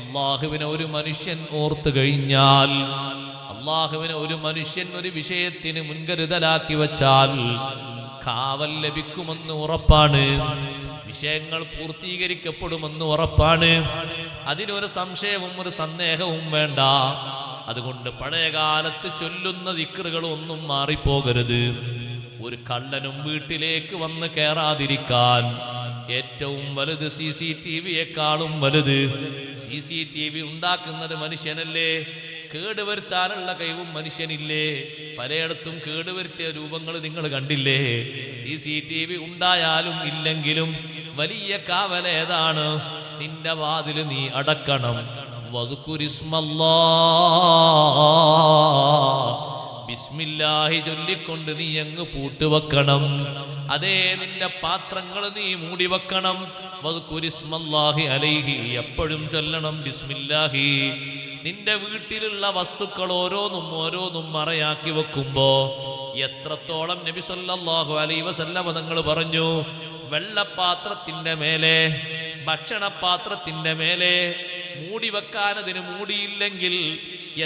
അള്ളാഹുവിനെ ഒരു മനുഷ്യൻ ഓർത്തു കഴിഞ്ഞാൽ അള്ളാഹുവിനെ ഒരു മനുഷ്യൻ ഒരു വിഷയത്തിന് മുൻകരുതലാക്കി വച്ചാൽ കാവൽ ലഭിക്കുമെന്ന് ഉറപ്പാണ്. വിഷയങ്ങൾ പൂർത്തീകരിക്കപ്പെടുമെന്ന് ഉറപ്പാണ്. അതിനൊരു സംശയവും ഒരു സന്ദേഹവും വേണ്ട. അതുകൊണ്ട് പഴയകാലത്ത് ചൊല്ലുന്ന ദിക്കറുകളൊന്നും മാറിപ്പോകരുത്. ഒരു കള്ളനും വീട്ടിലേക്ക് വന്ന് കയറാതിരിക്കാൻ ഏറ്റവും വലുത് സി സി ടി വിയെക്കാളും വലുത്. സി സി ടി വി ഉണ്ടാക്കുന്നത് മനുഷ്യനല്ലേ? കേടുവരുത്താനുള്ള കഴിവും മനുഷ്യനില്ലേ? പലയിടത്തും കേടുവരുത്തിയ രൂപങ്ങൾ നിങ്ങൾ കണ്ടില്ലേ? സി സി ടി വി ഉണ്ടായാലും ഇല്ലെങ്കിലും വലിയ കാവൽ ഏതാണ്? നിന്റെ വാതിൽ നീ അടക്കണം. വകുക്കുരിസ്മല്ലാ ബിസ്മില്ലാഹി ചൊല്ലിക്കൊണ്ട് നീ അങ്ങ് പൂട്ടുവെക്കണം. അതേ നിന്റെ പാത്രങ്ങൾ നീ മൂടി വെക്കണം വകുരിസ്മല്ലാഹി അലൈഹി എപ്പോഴും ചൊല്ലണം ബിസ്മില്ലാഹി. നിന്റെ വീട്ടിലുള്ള വസ്തുക്കൾ ഓരോന്നും ഓരോന്നും മറയാക്കി വെക്കുമ്പോ എത്രത്തോളം നബി സല്ലല്ലാഹു അലൈഹി വസല്ലമ തങ്ങൾ പറഞ്ഞു വെള്ളപ്പാത്രത്തിന്റെ മേലെ ഭക്ഷണപാത്രത്തിന്റെ മേലെ മൂടി വെക്കാൻ അതിന് മൂടിയില്ലെങ്കിൽ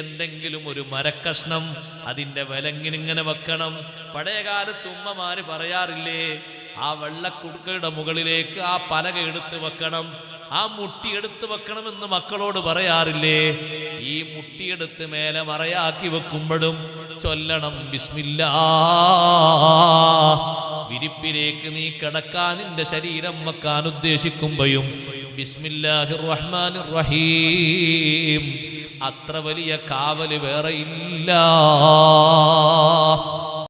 എന്തെങ്കിലും ഒരു മരക്കഷ്ണം അതിന്റെ വിലങ്ങിനിങ്ങനെ വെക്കണം. പഴയ കാലത്ത് ഉമ്മമാര് പറയാറില്ലേ ആ വെള്ളക്കുടുക്കയുടെ മുകളിലേക്ക് ആ പലക എടുത്ത് വെക്കണം ആ മുട്ടി എടുത്ത് വെക്കണമെന്ന് മക്കളോട് പറയാറില്ലേ? ഈ മുട്ടിയെടുത്ത് മേലെ മറയാക്കി വെക്കുമ്പോഴും ചൊല്ലണം ബിസ്മില്ലാ വിരിപ്പിലേക്ക് നീ കിടക്കാൻ നിന്റെ ശരീരം വെക്കാൻ ഉദ്ദേശിക്കുമ്പോഴും ബിസ്മില്ലാഹിർ റഹ്മാനിർ റഹീം അത്ര വലിയ കാവൽ വേറെ ഇല്ല